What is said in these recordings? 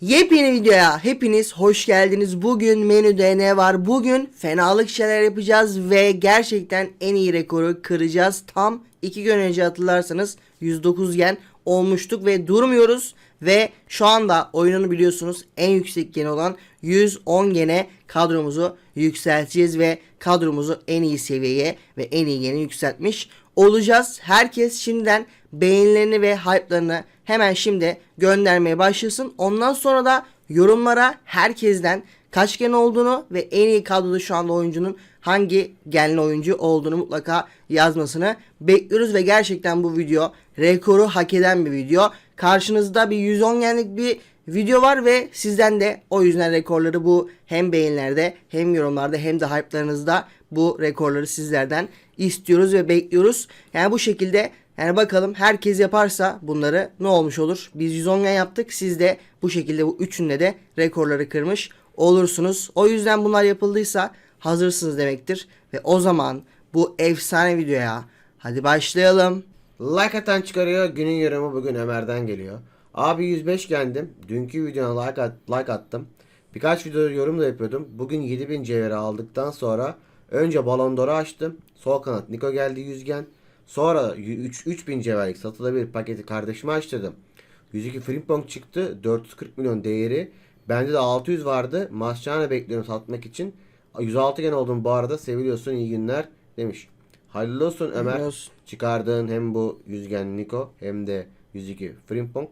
Yepyeni videoya hepiniz hoş geldiniz. Bugün menüde ne var? Bugün fenalık şeyler yapacağız ve gerçekten en iyi rekoru kıracağız. Tam 2 gün önce hatırlarsanız 109 gen olmuştuk ve durmuyoruz. Ve şu anda oyununu biliyorsunuz en yüksek geni olan 110 gene kadromuzu yükselteceğiz ve kadromuzu en iyi seviyeye ve en iyi gene yükseltmiş olacağız. Herkes şimdiden beğenilerini ve hype'larını hemen şimdi göndermeye başlasın. Ondan sonra da yorumlara herkesten kaç gen olduğunu ve en iyi kadroda şu anda oyuncunun hangi genli oyuncu olduğunu mutlaka yazmasını bekliyoruz ve gerçekten bu video rekoru hak eden bir video. Karşınızda bir 110 genlik bir video var ve sizden de o yüzden rekorları bu hem beğenilerde hem yorumlarda hem de hype'larınızda bu rekorları sizlerden istiyoruz ve bekliyoruz. Yani bu şekilde yani bakalım herkes yaparsa bunları ne olmuş olur? Biz 110 gen yaptık. Siz de bu şekilde bu üçünde de rekorları kırmış olursunuz. O yüzden bunlar yapıldıysa hazırsınız demektir. Ve o zaman bu efsane videoya hadi başlayalım. Like atan çıkarıyor. Günün yorumu bugün Ömer'den geliyor. Abi 105 geldim. Dünkü videona like, at, like attım. Birkaç video yorum da yapıyordum. Bugün 7000 cevheri aldıktan sonra önce Ballon d'Or'u açtım. Sol kanat Niko geldi 100 gen. Sonra 3, 3000 cevherlik satılabilir paketi kardeşime açtırdım. 102 Frimpong çıktı. 440 milyon değeri. Bende de 600 vardı. Mascherano bekliyorum satmak için. 106 gen oldum bu arada. Seviliyorsun iyi günler demiş. Hayırlı olsun Ömer. Hayırlı olsun. Çıkardığın hem bu yüzgen Niko hem de 102 Frimpong.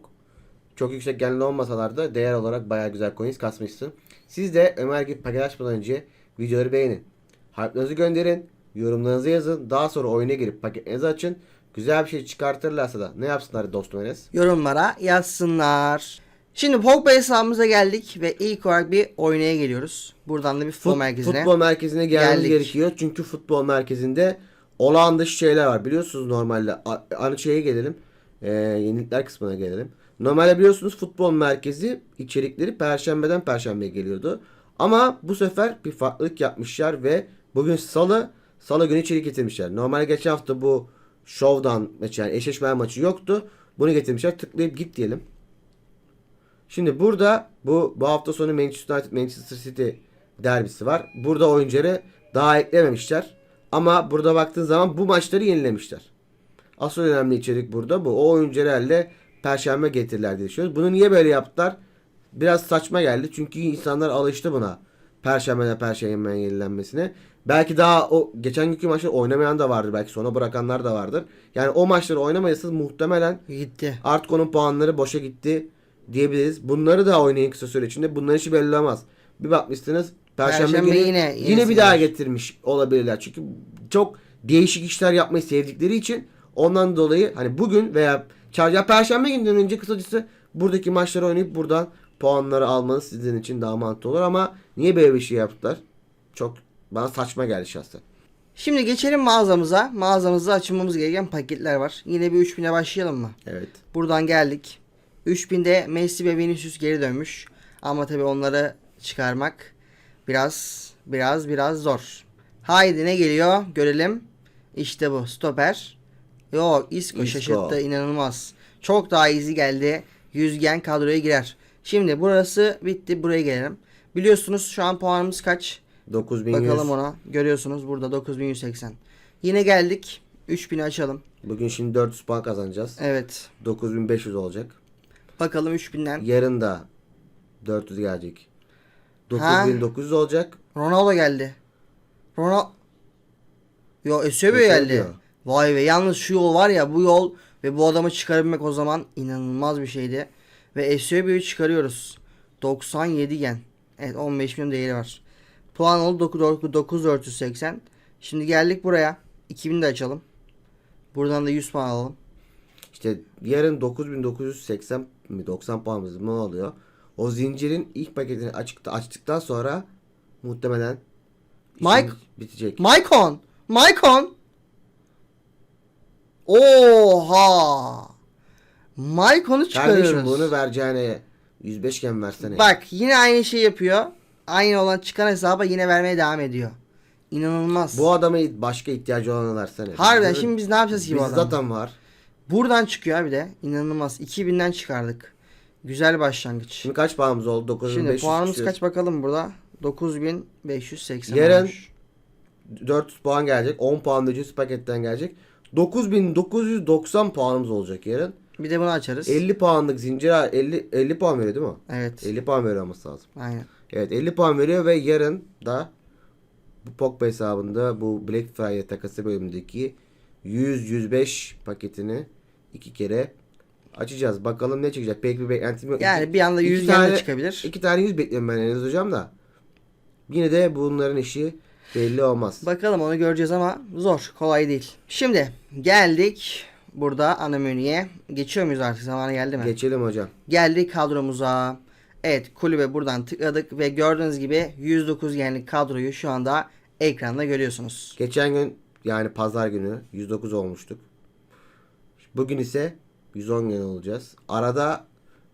Çok yüksek genli olmasalar da değer olarak bayağı güzel coins kasmışsın. Siz de Ömer gibi paket açmadan önce videoları beğenin. Hype'larınızı gönderin. Yorumlarınızı yazın. Daha sonra oyuna girip paketlerinizi açın. Güzel bir şey çıkartırlarsa da ne yapsınlar dostum Enes? yorumlara yazsınlar. Şimdi Pogba hesabımıza geldik ve ilk olarak bir oynaya geliyoruz. Buradan da bir futbol Fut- merkezine. Futbol merkezine gelmemiz geldik. gerekiyor. Çünkü futbol merkezinde olağan dışı şeyler var. Biliyorsunuz normalde A- aynı şeye gelelim. Ee, yenilikler kısmına gelelim. Normalde biliyorsunuz futbol merkezi içerikleri perşembeden perşembeye geliyordu. Ama bu sefer bir farklılık yapmışlar ve bugün salı salı günü içerik getirmişler. Normalde geçen hafta bu Showdown maçı yani eşleşme maçı yoktu. Bunu getirmişler. Tıklayıp git diyelim. Şimdi burada bu bu hafta sonu Manchester United Manchester City derbisi var. Burada oyuncuları daha eklememişler. Ama burada baktığın zaman bu maçları yenilemişler. Asıl önemli içerik burada bu. O oyuncuları elde perşembe getirirler diye düşünüyoruz. Bunu niye böyle yaptılar? Biraz saçma geldi. Çünkü insanlar alıştı buna. Perşembeden perşembe yenilenmesine. Belki daha o geçen günkü maçları oynamayan da vardır. Belki sona bırakanlar da vardır. Yani o maçları oynamayasınız muhtemelen Gitti. Artık onun puanları boşa gitti diyebiliriz. Bunları da oynayın kısa süre içinde. Bunların işi belli olmaz. Bir bakmışsınız Perşembe, Perşembe günü yine- yine, yine bir daha getirmiş olabilirler. Çünkü çok değişik işler yapmayı sevdikleri için ondan dolayı hani bugün veya ya Perşembe günden önce kısacası buradaki maçları oynayıp buradan puanları almanız sizin için daha mantıklı olur ama niye böyle bir şey yaptılar? Çok bana saçma geldi şahsen. Şimdi geçelim mağazamıza. Mağazamızda açılmamız gereken paketler var. Yine bir 3000'e başlayalım mı? Evet. Buradan geldik. 3000'de Messi ve Vinicius geri dönmüş. Ama tabii onları çıkarmak biraz biraz biraz zor. Haydi ne geliyor? Görelim. İşte bu. Stoper. Yok Isco Isco. şaşırttı. inanılmaz. Çok daha easy geldi. Yüzgen kadroya girer. Şimdi burası bitti. Buraya gelelim. Biliyorsunuz şu an puanımız kaç? 9100. Bakalım ona. Görüyorsunuz burada 9180. Yine geldik. 3000'i açalım. Bugün şimdi 400 puan kazanacağız. Evet. 9500 olacak. Bakalım 3000'den. Yarın da 400 gelecek. Ha? 9900 olacak. Ronaldo geldi. Ronaldo. Yo Eusebio Eusebio. geldi. Vay be yalnız şu yol var ya bu yol ve bu adamı çıkarabilmek o zaman inanılmaz bir şeydi. Ve Eusebio'yu çıkarıyoruz. 97 gen. Evet 15 milyon değeri var. Puan oldu 9 9480. Şimdi geldik buraya. 2000 de açalım. Buradan da 100 puan alalım. İşte yarın 9980 mi 90 puanımız mı oluyor? O zincirin ilk paketini açıkta açtıktan sonra muhtemelen Mike- bitecek. Maicon. Maicon. Oha. Maicon'u çıkarıyoruz. Kardeşim bunu vereceğine 105 gen versene. Bak yine aynı şey yapıyor. Aynı olan çıkan hesaba yine vermeye devam ediyor. İnanılmaz. Bu adama başka ihtiyacı olanı versene. Harbiden şimdi biz ne yapacağız ki bu adamı? zaten var. Buradan çıkıyor abi de. İnanılmaz. 2000'den çıkardık. Güzel başlangıç. Şimdi kaç puanımız oldu? 9500 Şimdi puanımız tutuyoruz. kaç bakalım burada? 9580 Yarın- olmuş. 400 puan gelecek. 10 puan da ücretsiz paketten gelecek. 9990 puanımız olacak yarın. Bir de bunu açarız. 50 puanlık zincir 50 50 puan veriyor değil mi? Evet. 50 puan veriyor olması lazım. Aynen. Evet 50 puan veriyor ve yarın da bu Pogba hesabında bu Black Friday takası bölümündeki 100-105 paketini iki kere açacağız. Bakalım ne çıkacak. Pek bir beklentim yok. Yani İki- bir anda iki 100 tane- çıkabilir. İki tane 100 bekliyorum ben Enes hocam da. Yine de bunların işi belli olmaz. Bakalım onu göreceğiz ama zor. Kolay değil. Şimdi geldik burada ana menüye. Geçiyor muyuz artık? Zamanı geldi mi? Geçelim hocam. Geldik kadromuza. Evet kulübe buradan tıkladık ve gördüğünüz gibi 109 genlik kadroyu şu anda ekranda görüyorsunuz. Geçen gün yani pazar günü 109 olmuştuk. Bugün ise 110 gün olacağız. Arada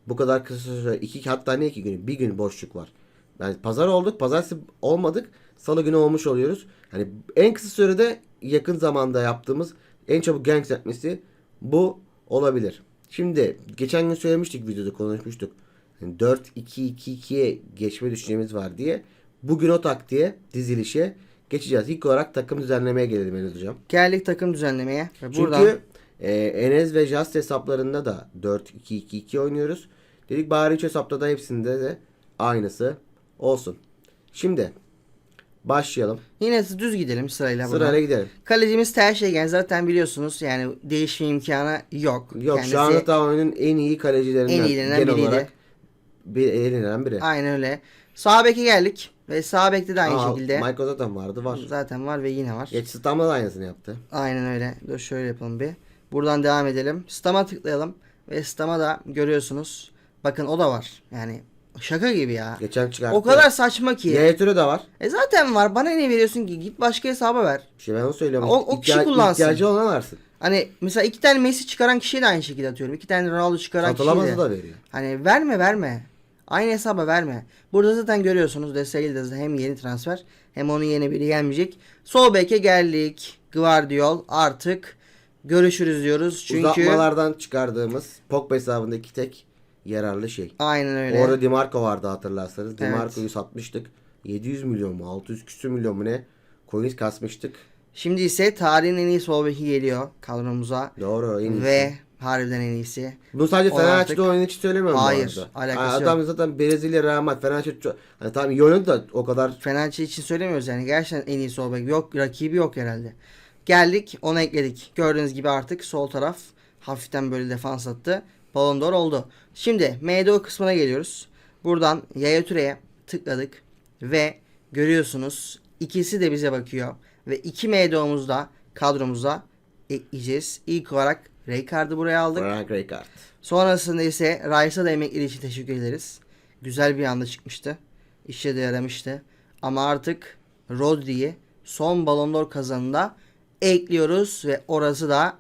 bu kadar kısa süre iki hatta ne iki gün bir gün boşluk var. Yani pazar olduk pazartesi olmadık salı günü olmuş oluyoruz. Hani en kısa sürede yakın zamanda yaptığımız en çabuk genç yükseltmesi bu olabilir. Şimdi geçen gün söylemiştik videoda konuşmuştuk. Yani 4-2-2-2'ye geçme düşüncemiz var diye. Bugün o taktiğe dizilişe geçeceğiz. İlk olarak takım düzenlemeye gelelim Enes hocam. Geldik takım düzenlemeye. Çünkü buradan e, Enes ve Just hesaplarında da 4-2-2-2 oynuyoruz. Dedik bari 3 hesapta da hepsinde de aynısı olsun. Şimdi başlayalım. yine düz gidelim sırayla buradan. Sırayla gidelim. Kalecimiz Ter Şegen zaten biliyorsunuz yani değişme imkanı yok. Yok Kendisi şu anda ta oyunun en iyi kalecilerinden en iyilerinden genel biriydi. olarak bir elenen biri. Aynen öyle. Sağ beke geldik ve sağ bekte de aynı Aa, şekilde. Michael zaten vardı var. Zaten var ve yine var. Geç Stam'da da aynısını yaptı. Aynen öyle. Dur şöyle yapalım bir. Buradan devam edelim. Stam'a tıklayalım. Ve Stam'a da görüyorsunuz. Bakın o da var. Yani şaka gibi ya. Geçen çıkarttı. O kadar saçma ki. Yayatür'e de var. E zaten var. Bana ne veriyorsun ki? Git başka hesaba ver. İşte ben onu söylüyorum. O- o kişi kullansın. İhtiyacı olan versin. Hani mesela iki tane Messi çıkaran kişiye de aynı şekilde atıyorum. İki tane Ronaldo çıkaran Satılamazı de. da veriyor. Hani verme verme. Aynı hesaba verme. Burada zaten görüyorsunuz de hem yeni transfer hem onun yeni biri gelmeyecek. Sol beke geldik. Guardiol artık görüşürüz diyoruz. Çünkü Uzatmalardan çıkardığımız Pogba hesabındaki tek yararlı şey. aynen öyle. Orada Dimarco vardı hatırlarsanız. Evet. Dimarco'yu satmıştık. 700 milyon mu 600 küsür milyon mu ne coins kasmıştık. Şimdi ise tarihin en iyi sol beki geliyor kadromuza. Doğru en iyisi. Ve harbiden en iyisi. Bunu sadece O Fenerbahçe'de oynadığı için söylemiyorum Hayır, bu arada. alakası Ha, Adam zaten Brezilya Real Madrid Fenerbahçe çok... Hani tamam iyi oynadı da o kadar Fenerbahçe için söylemiyoruz yani. Gerçekten en iyi sol bek. Yok rakibi yok herhalde. Geldik ona ekledik. Gördüğünüz gibi artık sol taraf hafiften böyle defans attı. Ballon d'Or oldu. Şimdi MDO kısmına geliyoruz. Buradan Yaya Türe'ye tıkladık. Ve görüyorsunuz ikisi de bize bakıyor. Ve iki MDO'muz da kadromuza ekleyeceğiz. İlk olarak Rijkaard'ı buraya aldık. Frank Rijkaard. Sonrasında ise Rice'a da emekliliği için teşekkür ederiz. Güzel bir anda çıkmıştı. İşe de yaramıştı. Ama artık Rodri'yi son Ballon d'Or kazanında ekliyoruz ve orası da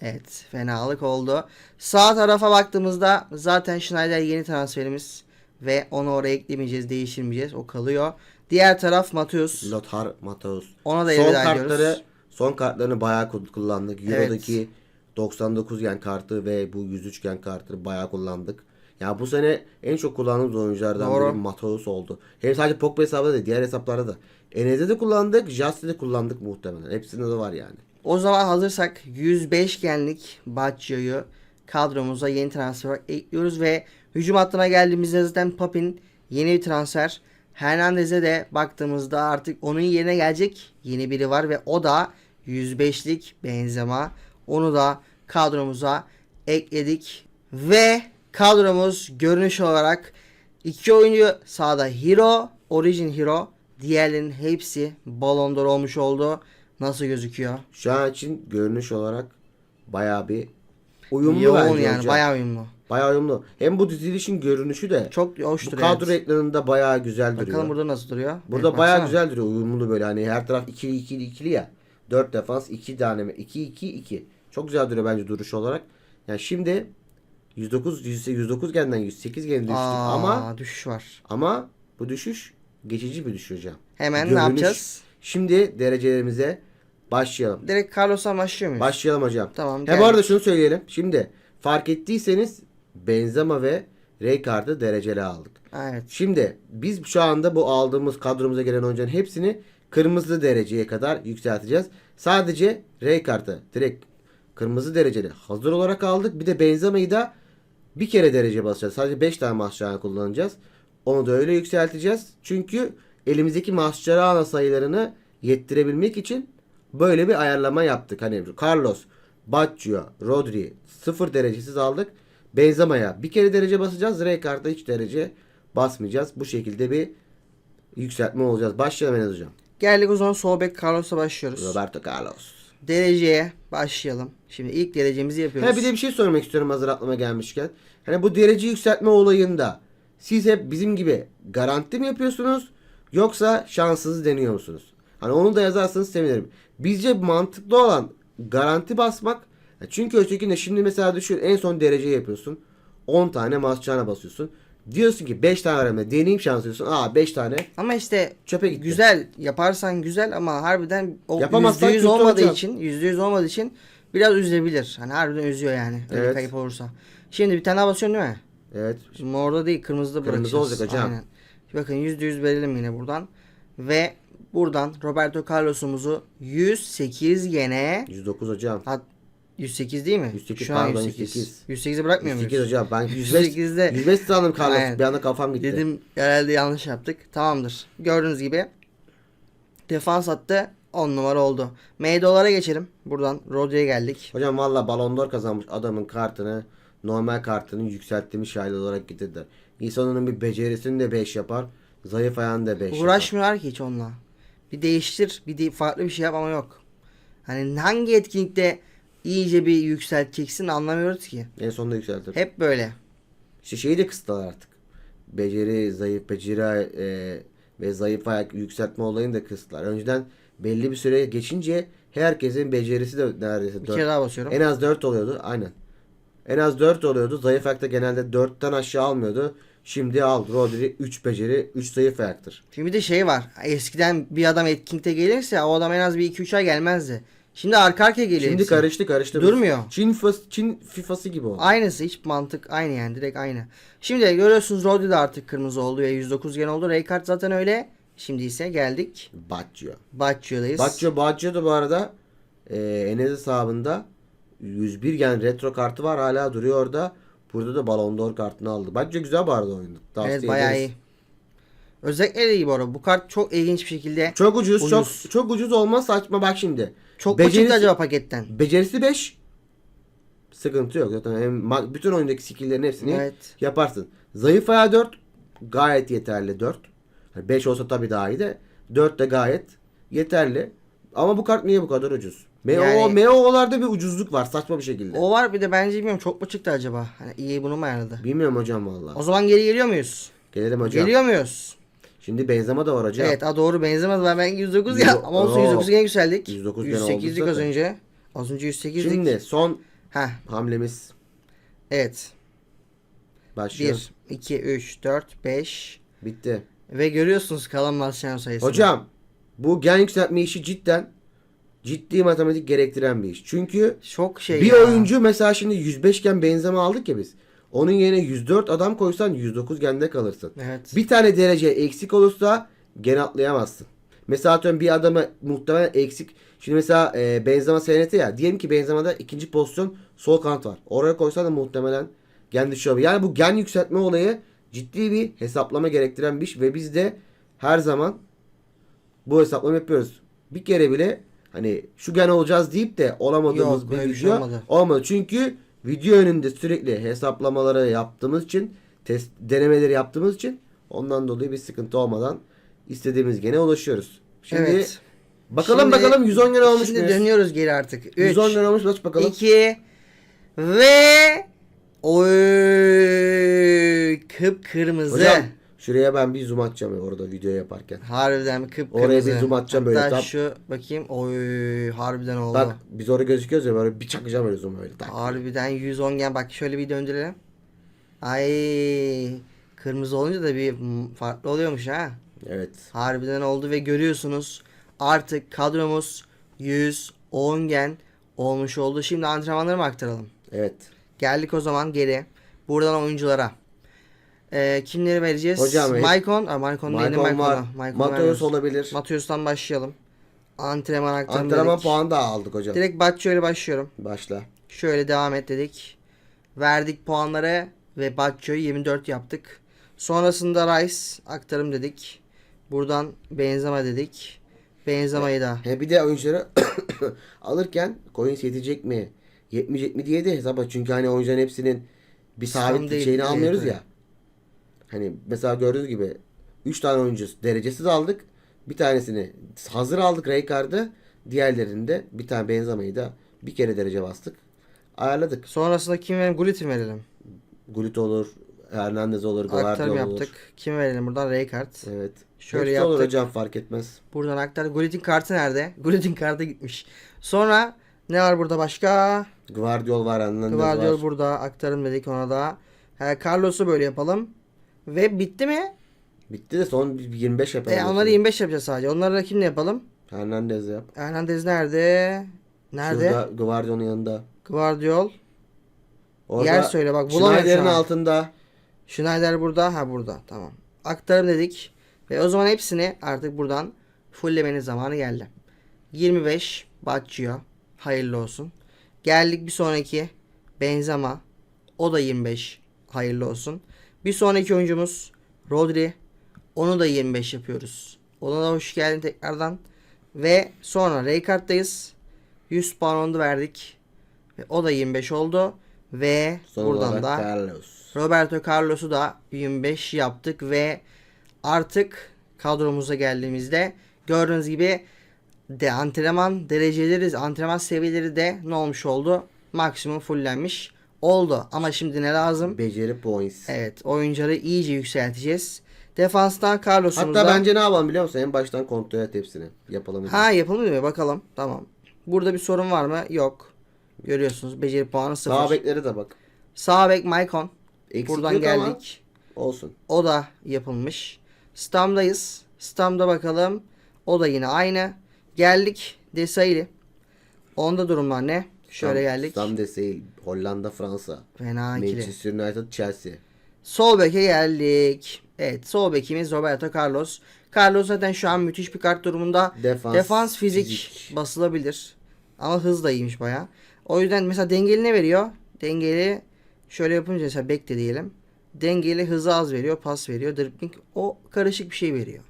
evet fenalık oldu. Sağ tarafa baktığımızda zaten Schneider yeni transferimiz ve onu oraya eklemeyeceğiz, değiştirmeyeceğiz. O kalıyor. Diğer taraf Mateus. Lothar Matthäus. Ona da son kartları ediyoruz. son kartlarını bayağı kul- kullandık. Evet. Euro'daki 99 gen kartı ve bu 103 gen kartı bayağı kullandık. Ya bu sene en çok kullandığımız oyunculardan Doğru. biri Mateus oldu. Hem sadece Pogba hesabında değil diğer hesaplarda da. Enes'de de kullandık, Just'te de kullandık muhtemelen. Hepsinde de var yani. O zaman hazırsak 105 genlik Baccio'yu kadromuza yeni transfer olarak ekliyoruz ve hücum hattına geldiğimizde zaten Papin yeni bir transfer. Hernandez'e de baktığımızda artık onun yerine gelecek yeni biri var ve o da 105'lik Benzema. Onu da kadromuza ekledik ve kadromuz görünüş olarak iki oyuncu sağda Hero, Origin Hero, diğerlerinin hepsi Ballon d'Or olmuş oldu. Nasıl gözüküyor? Şu an için görünüş olarak bayağı bir uyumlu Yoğun bence yani hocam. bayağı uyumlu. Bayağı uyumlu. Hem bu dizilişin görünüşü de Çok hoş bu duruyor. kadro evet. ekranında bayağı güzel duruyor. Bakalım burada nasıl duruyor. Burada Evet, bayağı baksana. güzel duruyor. Uyumlu böyle hani her taraf ikili ikili ikili ya. 4 defans 2 tane 2 2 2. Çok güzel duruyor bence duruş olarak. Yani şimdi 109 109 genden 108 gen düştük Aa, ama düşüş var. ama bu düşüş geçici bir düşüş hocam. Hemen ne Görünüş. yapacağız? Şimdi derecelerimize başlayalım. Direkt Carlos'tan başlıyor muyuz? Başlayalım hocam. Tamam, He bu arada şunu söyleyelim. Şimdi fark ettiyseniz Benzema ve Rijkaard'ı dereceli aldık. Evet. Şimdi biz şu anda bu aldığımız kadromuza gelen oyuncuların hepsini kırmızı dereceye kadar yükselteceğiz. Sadece Rijkaard'ı direkt kırmızı dereceli hazır olarak aldık. Bir de Benzema'yı da bir kere derece basacağız. Sadece 5 tane Mascherano kullanacağız. Onu da öyle yükselteceğiz. Çünkü elimizdeki Mascherano sayılarını yettirebilmek için böyle bir ayarlama yaptık. Hani Carlos, Baggio, Rodri sıfır derecesiz aldık. Benzema'ya bir kere derece basacağız. Rijkaard'a hiç derece basmayacağız. Bu şekilde bir yükseltme olacağız. Başlayalım Enes Hocam. Geldik o zaman sol bek Carlos'a başlıyoruz. Roberto Carlos. Dereceye başlayalım. Şimdi ilk derecemizi yapıyoruz. Ha bir de bir şey sormak istiyorum hazır aklıma gelmişken. Hani bu derece yükseltme olayında siz hep bizim gibi garanti mi yapıyorsunuz yoksa şanssız deniyor musunuz? Hani onu da yazarsanız sevinirim. Bizce mantıklı olan garanti basmak. Çünkü ötekinde şimdi mesela düşün en son derece yapıyorsun. 10 tane masçana basıyorsun. Diyorsun ki 5 tane veremem. Deneyim şansı diyorsun. Aa 5 tane Ama işte çöpe gitti. güzel yaparsan güzel ama harbiden o Yapamazsan %100 kötü olmadığı hocam. için %100 olmadığı için biraz üzebilir. Hani harbiden üzüyor yani. Öyle Evet. kayıp olursa. Şimdi bir tane daha basıyorsun değil mi? Evet. Şimdi morda değil kırmızıda Kırmızı bırakacağız. olacak hocam. Aynen. Bakın %100 verelim yine buradan. Ve buradan Roberto Carlos'umuzu 108 gene 109 hocam. Hat 108 değil mi? 108, Şu an pardon, 108. 108'i bırakmıyor 108 muyuz? hocam. Ben 105, 108'de 105 sandım Carlos. Aynen. Bir anda kafam gitti. Dedim herhalde yanlış yaptık. Tamamdır. Gördüğünüz gibi defans hattı 10 numara oldu. Meydolara geçelim. Buradan Rodri'ye geldik. Hocam valla Ballon d'Or kazanmış adamın kartını normal kartını yükselttiğimiz şahit olarak getirdiler. İnsanın bir becerisini de 5 yapar. Zayıf ayağını da 5 yapar. Uğraşmıyorlar ki hiç onunla. Bir değiştir, bir de farklı bir şey yap ama yok. Hani hangi etkinlikte iyice bir yükselteceksin anlamıyoruz ki. En sonunda yükseltir. Hep böyle. İşte şeyi de kısıtlar artık. Beceri, zayıf beceri e, ve zayıf ayak yükseltme olayını da kısıtlar. Önceden belli bir süre geçince herkesin becerisi de neredeyse Bir 4. kere daha basıyorum. En az 4 oluyordu. Aynen. En az 4 oluyordu. Zayıf ayakta genelde 4'ten aşağı almıyordu. Şimdi al Rodri 3 beceri 3 zayıf ayaktır. Şimdi bir de şey var. Eskiden bir adam etkinlikte gelirse o adam en az bir 2-3 ay gelmezdi. Şimdi arka arkaya geliyor. Şimdi hepsi. karıştı karıştı. Durmuyor. Çin, fas, Çin FIFA'sı gibi oldu. Aynısı hiç mantık aynı yani direkt aynı. Şimdi görüyorsunuz Rodri de artık kırmızı oldu ve 109 gen oldu. Raykart zaten öyle. Şimdi ise geldik. Baggio. Baccio'dayız. Baggio, Baggio da bu arada e, Enes hesabında 101 gen retro kartı var hala duruyor orada. Burada da Ballon d'Or kartını aldı. Baggio güzel bu arada oyunda. Tavsiye Evet bayağı ederiz. iyi. Özellikle de iyi bu arada. Bu kart çok ilginç bir şekilde. Çok ucuz, Ucuz. çok çok ucuz olmaz saçma bak şimdi. Çok mu Becerisi- çıktı acaba paketten? Becerisi 5. Sıkıntı yok. Zaten hem bütün oyundaki skill'lerin hepsini Evet. yaparsın. Zayıf ayağı 4 gayet yeterli 4. 5 olsa tabii daha iyi de 4 de gayet yeterli. Ama bu kart niye bu kadar ucuz? MO, Yani- MO'larda bir ucuzluk var saçma bir şekilde. O var bir de bence bilmiyorum çok mu çıktı acaba? Hani iyi bunu mu ayarladı? Bilmiyorum hocam valla. O zaman geri geliyor muyuz? Gelelim hocam. Geliyor muyuz? Şimdi Benzema da var hocam. Evet ha doğru benzemez var ben 109 ya Yüz- ama olsun Oo. 109 gene yükseldik. 109 gene oldu 108'lik az önce. Az önce 108'lik. Şimdi son Heh hamlemiz evet. başlıyor. 1, 2, 3, 4, 5 Bitti. Ve görüyorsunuz kalan masyan sayısını. Hocam bu gen yükseltme işi cidden ciddi matematik gerektiren bir iş. Çünkü Çok şey bir ya. oyuncu mesela şimdi 105 gen benzeme aldık ya biz. Onun yerine 104 adam koysan 109 gende kalırsın. Evet. Bir tane derece eksik olursa gen atlayamazsın. Mesela atıyorum bir adamı muhtemelen eksik. Şimdi mesela e, Benzema SNT ya. Diyelim ki Benzema'da ikinci pozisyon sol kanat var. Oraya koysan da muhtemelen gen düşüyor. Yani bu gen yükseltme olayı ciddi bir hesaplama gerektiren bir iş. Ve biz de her zaman bu hesaplama yapıyoruz. Bir kere bile hani şu gen olacağız deyip de olamadığımız Yok, bir bir şey video olmadı. olmadı. Çünkü video önünde sürekli hesaplamaları yaptığımız için test denemeleri yaptığımız için ondan dolayı bir sıkıntı olmadan istediğimiz gene ulaşıyoruz. Şimdi evet. bakalım Şimdi- bakalım 110 lira olmuş Şimdi muyuz? dönüyoruz geri artık. 3, 110 lira olmuş aç bakalım. 2 ve oy kıpkırmızı. Hocam şuraya ben bir zoom atacağım orada video yaparken. Harbiden kıpkırmızı. Oraya bir zoom atacağım böyle, Hatta şu bakayım. Oy harbiden oldu. Bak biz orada gözüküyoruz ya böyle bir çakacağım öyle zoom öyle. Tak. Harbiden 110 gen. Bak şöyle bir döndürelim. Ay kırmızı olunca da bir farklı oluyormuş ha. Evet. Harbiden oldu ve görüyorsunuz artık kadromuz 110 gen olmuş oldu. Şimdi antrenmanları mı aktaralım? Evet. Geldik o zaman geri. Buradan oyunculara. Ee, kimleri vereceğiz? Hocam, Maicon. Aa, Maicon değil Maicon Maicon var. Maicon Mateus olabilir. Mateus'tan başlayalım. Antrenman aktarım Antrenman dedik. puanı da aldık hocam. Direkt Batço ile başlıyorum. Başla. Şöyle devam et dedik. Verdik puanları ve Batço'yu 24 yaptık. Sonrasında Rice aktarım dedik. Buradan Benzema dedik. Benzema'yı da He bir de oyuncuları alırken coins yetecek mi? Yetmeyecek mi diye de hesap Çünkü hani oyuncuların hepsinin bir sabit değil, şeyini evet, almıyoruz evet. ya. Hani mesela gördüğünüz gibi 3 tane oyuncu derecesiz aldık. Bir tanesini hazır aldık Rijkaard'ı. Diğerlerini de bir tane Benzema'yı da bir kere derece bastık. Ayarladık. Sonrasında kim verelim? Gullit mi verelim? Gullit olur, Hernandez olur, Aktarım Guardiola yaptık. olur. Kim verelim buradan? Rijkaard. Evet. Şöyle Hepsi olur yaptık. hocam fark etmez. Buradan aktar. Gullit'in kartı nerede? Gullit'in kartı gitmiş. Sonra ne var burada başka? Guardiol var, Hernandez Guardiol var. burada aktarım dedik ona da. He, Carlos'u böyle yapalım. Ve bitti mi? Bitti de son bir 25 yapalım. E, onları 25 yapacağız sadece. Onları da kimle yapalım? Hernandez yap. Hernandez nerede? Nerede? Şurada Guardiol'un yanında. Guardiol. Orada Yer söyle bak Schneider'in altında. Schneider burada. Ha burada. Tamam. Aktarım dedik. Ve o zaman hepsini artık buradan fulllemenin zamanı geldi. 25 Baccio. Hayırlı olsun. Geldik bir sonraki Benzema. O da 25. Hayırlı olsun. Bir sonraki oyuncumuz Rodri. Onu da 25 yapıyoruz. Ona da hoş geldin tekrardan. Ve sonra Rijkaard'dayız. 100 puan onu da verdik. Ve o da 25 oldu. Ve Son buradan da Carlos. Roberto Carlos'u da 25 yaptık ve artık kadromuza geldiğimizde gördüğünüz gibi de antrenman dereceleri, antrenman seviyeleri de ne olmuş oldu? Maksimum fullenmiş oldu. Ama şimdi ne lazım? Beceri points. Evet, oyuncuları iyice yükselteceğiz. Defanstan Carlos'umuz Hatta da... bence ne yapalım biliyor musun? En baştan kontrol et hepsini. Yapalım. Ha yapılmıyor mu? Bakalım. Tamam. Burada bir sorun var mı? Yok. Görüyorsunuz beceri puanı sıfır. Sağ beklere de bak. Sağ bek Maicon. Eksik Buradan yok ama geldik. Olsun. O da yapılmış. Stam'dayız. Stam'da bakalım. O da yine aynı. Geldik Desailly. Onda durumlar ne? Şöyle Tam- geldik. Tam değil. Hollanda, Fransa. Fena. Manchester United, Chelsea. Sol beke geldik. Evet sol bekimiz Roberto Carlos. Carlos zaten şu an müthiş bir kart durumunda. Defans, Defans, fizik, fizik. basılabilir. Ama hız da iyiymiş baya. O yüzden mesela dengeli ne veriyor? Dengeli şöyle yapınca mesela bek de diyelim. Dengeli hızı az veriyor, pas veriyor, dribbling. O karışık bir şey veriyor.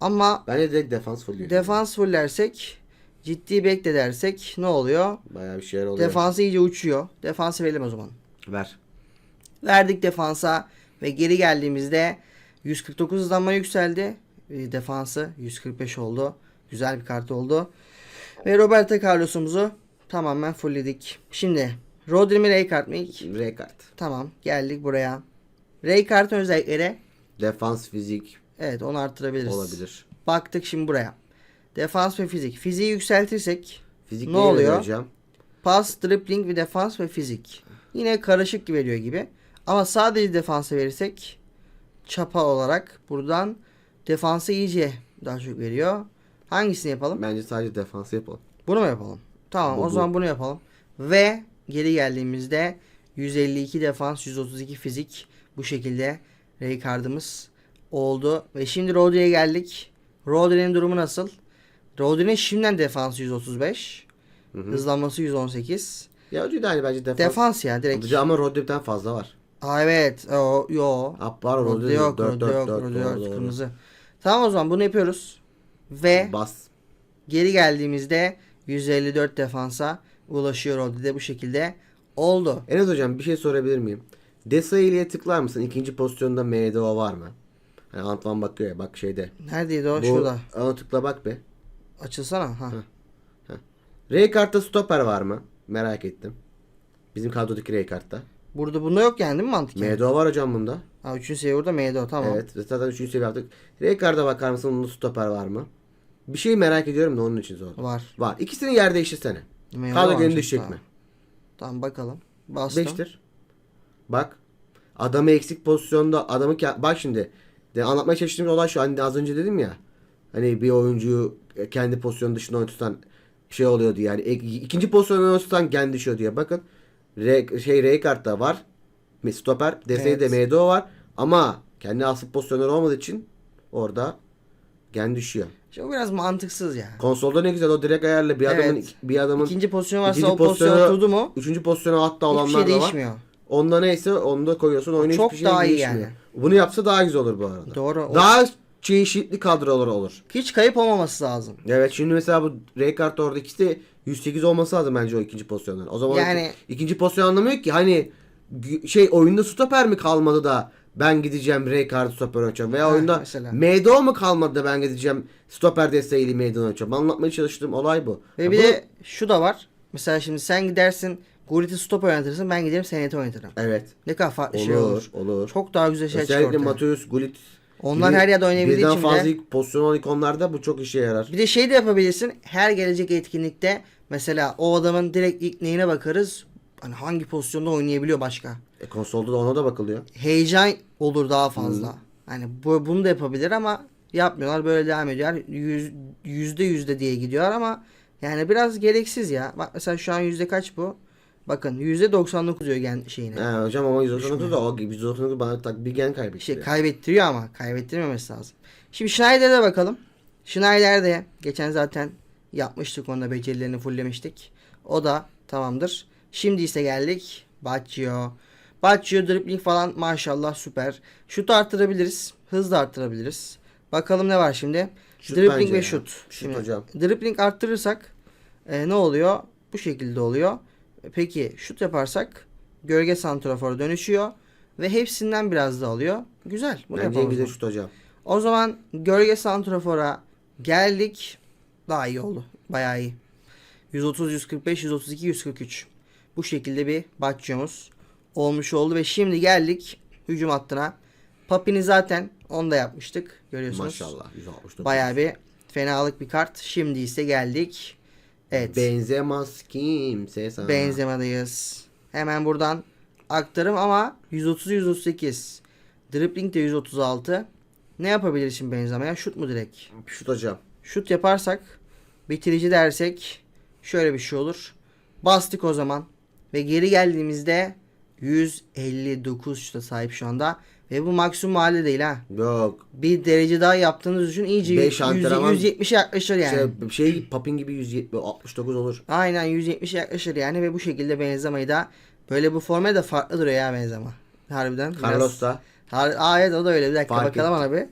Ama Bence direkt defans full defans fullersek, ciddi bek de dersek ne oluyor? Bayağı bir şeyler oluyor. Defansı iyice uçuyor. Defansı verelim o zaman. Ver. Verdik defansa ve geri geldiğimizde 149 hızlanma yükseldi. E, Defansı 145 oldu. Güzel bir kart oldu. Ve Roberto Carlos'umuzu tamamen fullledik. Şimdi Rodri mi Rijkaard mı? ilk? Rekard. Tamam geldik buraya. Rijkaard'ın özellikleri Defans, fizik evet onu arttırabiliriz. olabilir. Baktık şimdi buraya. Defans ve fizik. Fiziği yükseltirsek Fizik Ne oluyor? hocam? Pas, dribbling ve defans ve fizik. Yine karışık gibi veriyor gibi. Ama sadece defansa verirsek çapa olarak buradan defansı iyice daha çok veriyor. Hangisini yapalım? Bence sadece defansı yapalım. Bunu mu yapalım? Tamam Bu, o bu. zaman bunu yapalım. Ve geri geldiğimizde 152 defans, 132 fizik bu şekilde Rijkaard'ımız oldu. Ve şimdi Rodri'ye geldik. Rodri'nin durumu nasıl? Rodri'nin şimdiden defansı 135. Hızlanması 118. Ya Rodri de aynı bence defans. Defans ya direkt. Hocam ama Rodri'den fazla var. Aa, evet. O, yo. Ap var Rodri Rodri yok. 4 Rodri 4 yok. 4 Rodri yok. doğru. Kırmızı. Tamam o zaman bunu yapıyoruz. Ve Bas. geri geldiğimizde 154 defansa ulaşıyor Rodri de bu şekilde oldu. Enes hocam bir şey sorabilir miyim? Desailly'e tıklar mısın? İkinci pozisyonda MDO var mı? Hani Antoine bakıyor ya bak şeyde. Neredeydi o? Bu, Şurada. Ona tıkla bak be. Açılsana. Ha. Raykart'ta stoper var mı? Merak ettim. Bizim kadrodaki Raykart'ta. Burada bunda yok yani değil mi mantıken? MDO var hocam bunda. Ha 3. seviye burada MDO tamam. Evet. Zaten 3. seviye yaptık. Raykart'a bakar mısın? Onun stoper var mı? Bir şey merak ediyorum da onun için sordum. Var. Var. İkisinin yer değiştirsene. MDO Kadro gönlü düşecek Tamam. mi? Tamam bakalım. Bastım. Değiştir. Bak. Adamı eksik pozisyonda adamı bak şimdi. De anlatmaya çalıştığım olay şu hani az önce dedim ya. Hani bir oyuncuyu kendi pozisyonu dışında oynatan şey oluyordu yani. E- ikinci pozisyonda oynatan kendi düşüyor diye. Bakın. Re, şey Rijkaard'da var. Stoper. Deseyde Evet. MDO var. Ama kendi asıl pozisyonları olmadığı için orada gen düşüyor. İşte o biraz mantıksız ya. Konsolda ne güzel o direkt ayarla bir Evet. adamın bir adamın İkinci pozisyon varsa ikinci o pozisyon pozisyonu- oturdu mu üçüncü pozisyona hatta olanlar şey da var. değişmiyor. Onda neyse onu da koyuyorsun. Oyuna Çok hiçbir şey daha iyi değişmiyor. yani. Bunu yapsa daha güzel olur bu arada. Doğru. O- Daha çeşitli kadrolar olur. Hiç kayıp olmaması lazım. Evet şimdi mesela bu Raykart orada ikisi de 108 olması lazım bence o ikinci pozisyonlar. O zaman Yani- ikinci pozisyon anlamıyor ki hani gü- şey oyunda stoper mi kalmadı da ben gideceğim Raykart stoper oynayacağım veya Ha, oyunda mesela. MDO mu kalmadı da ben gideceğim stoper desteğiyle meydan oynayacağım. Anlatmaya çalıştığım olay bu. Ve Ya bir bu- de şu da var. Mesela şimdi sen gidersin Gurit'i stop oynatırsın ben giderim Senet'i oynatırım. Evet. Ne kadar farklı Olur, şey olur. olur. Çok daha güzel şey çıkar Özellikle. Mateus Gullit Onlar her yerde oynayabildiği için fazla bile- ilk pozisyon olan ikonlarda bu çok işe yarar. Bir de şey de yapabilirsin. Her gelecek etkinlikte mesela o adamın direkt ilk neyine bakarız. Hani hangi pozisyonda oynayabiliyor başka. E, konsolda da ona da bakılıyor. Heyecan olur daha fazla. Hani bu, bunu da yapabilir ama yapmıyorlar. Böyle devam ediyorlar. Yüz, yüzde yüzde diye gidiyorlar ama yani biraz gereksiz ya. Bak mesela şu an yüzde kaç bu? Bakın yüzde 99 diyor gen şeyine. He hocam ama 199 da o 199 bana tak bir gen kaybetti. Şey kaybettiriyor ama kaybettirmemesi lazım. Şimdi Schneider'e bakalım. Schneider de geçen zaten yapmıştık onda becerilerini fulllemiştik. O da tamamdır. Şimdi ise geldik Baccio. Baccio dribbling falan maşallah süper. Şut arttırabiliriz. Hız da arttırabiliriz. Bakalım ne var şimdi? Şut dribbling ve şut. Şut Şimdi, hocam. Dribbling arttırırsak e, ne oluyor? Bu şekilde oluyor. Peki şut yaparsak gölge santrafora dönüşüyor ve hepsinden biraz da alıyor. Güzel. Bunu Bence güzel şut hocam. O zaman gölge santrafora geldik. Daha iyi oldu. Bayağı iyi. 130, 145, 132, 143. Bu şekilde bir batçomuz olmuş oldu ve şimdi geldik hücum hattına. Papi'ni zaten onu da yapmıştık. Görüyorsunuz. Maşallah 169. Bayağı bir fenalık bir kart. Şimdi ise geldik. Evet. Benzemez kimse sana. Benzemedeyiz. Hemen buradan aktarım ama 130 138. Dribbling de 136. Ne yapabiliriz şimdi benzemeye? Şut mu direkt? Şut hocam. Şut yaparsak bitirici dersek şöyle bir şey olur. Bastık o zaman ve geri geldiğimizde 159 şuta sahip şu anda. Ve bu maksimum hali değil ha. Yok. Bir derece daha yaptığınız için iyice Beş 100, antrenman- 170'e yaklaşır yani. Şey, şey Papin gibi 170 69 olur. Aynen 170'e yaklaşır yani ve bu şekilde Benzema'yı da böyle bu forma da farklı duruyor ya Benzema. Harbiden. Carlos da Har Aa, evet o da öyle. Bir dakika Fark bakalım ona bir.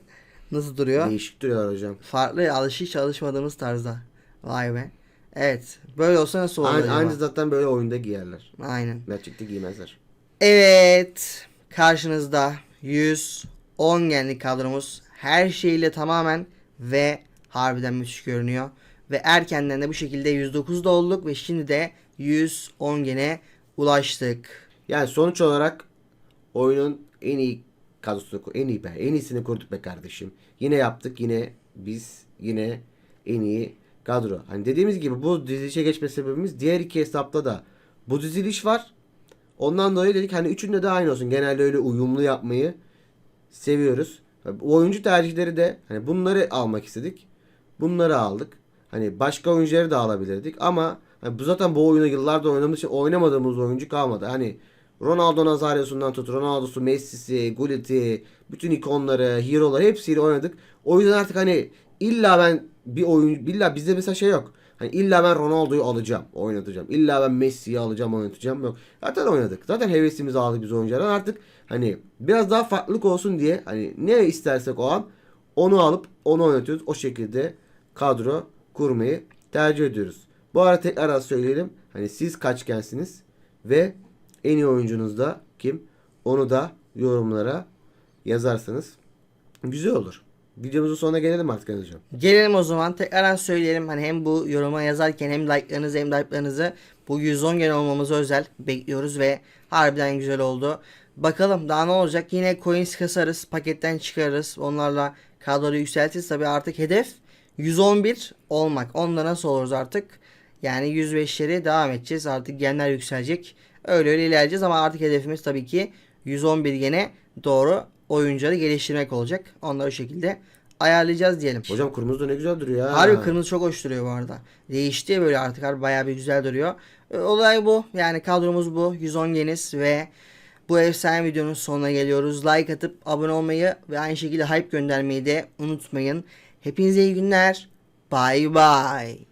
Nasıl duruyor? değişik duruyorlar hocam. Farklı alışık çalışmadığımız tarzda. Vay be. Evet. Böyle olsa nasıl olur Aynı, aynı zaten böyle oyunda giyerler. Aynen. Gerçekte giymezler. Evet. Karşınızda 110 genlik kadromuz. Her şeyle tamamen ve harbiden müthiş görünüyor. Ve erkenden de bu şekilde 109'da olduk ve şimdi de 110 gene ulaştık. Yani sonuç olarak oyunun en iyi kadrosunu en iyi be en iyisini kurduk be kardeşim. Yine yaptık yine biz yine en iyi kadro. Hani dediğimiz gibi bu dizilişe geçme sebebimiz diğer iki hesapta da bu diziliş var. Ondan dolayı dedik hani üçünde de aynı olsun. Genelde öyle uyumlu yapmayı seviyoruz. Oyuncu tercihleri de hani bunları almak istedik. Bunları aldık. Hani başka oyuncuları da alabilirdik ama hani bu zaten bu oyunu yıllardır oynadığımız için oynamadığımız oyuncu kalmadı. Hani Ronaldo Nazario'sundan tut Ronaldo'su, Messi'si, Gullit'i, bütün ikonları, hero'ları hepsiyle oynadık. O yüzden artık hani illa ben bir oyuncu, illa bizde mesela şey yok. Hani illa ben Ronaldo'yu alacağım, oynatacağım. İlla ben Messi'yi alacağım, oynatacağım. Yok. Zaten oynadık. Zaten hevesimizi aldık biz oyunculardan. Artık hani biraz daha farklılık olsun diye hani ne istersek o an onu alıp onu oynatıyoruz. O şekilde kadro kurmayı tercih ediyoruz. Bu arada tekrar söyleyelim. Hani siz kaçgensiniz ve en iyi oyuncunuz da kim? Onu da yorumlara yazarsanız güzel olur. Videomuzun sonuna gelelim artık Enes hocam. Gelelim o zaman. Tekrardan söyleyelim. Hani hem bu yoruma yazarken hem like'larınızı hem like'larınızı bu 110 gene olmamızı özel bekliyoruz ve harbiden güzel oldu. Bakalım daha ne olacak? Yine coins kasarız paketten çıkarırız. Onlarla kadroyu yükseltiriz. Tabi artık hedef 111 olmak. Onda nasıl oluruz artık? Yani 105'leri devam edeceğiz. Artık genler yükselecek. Öyle öyle ilerleyeceğiz ama artık hedefimiz tabii ki 111 gene doğru oyuncuları geliştirmek olacak onları o şekilde ayarlayacağız diyelim. Hocam kırmızı da ne güzel duruyor ha. Harbi kırmızı çok hoş duruyor bu arada. Değişti ya böyle artık harbi bayağı bir güzel duruyor. E, Olay bu. Yani kadromuz bu. 110 geniz ve Bu efsane videonun sonuna geliyoruz. Like atıp abone olmayı ve aynı şekilde hype göndermeyi de unutmayın. Hepinize iyi günler. Bye bye.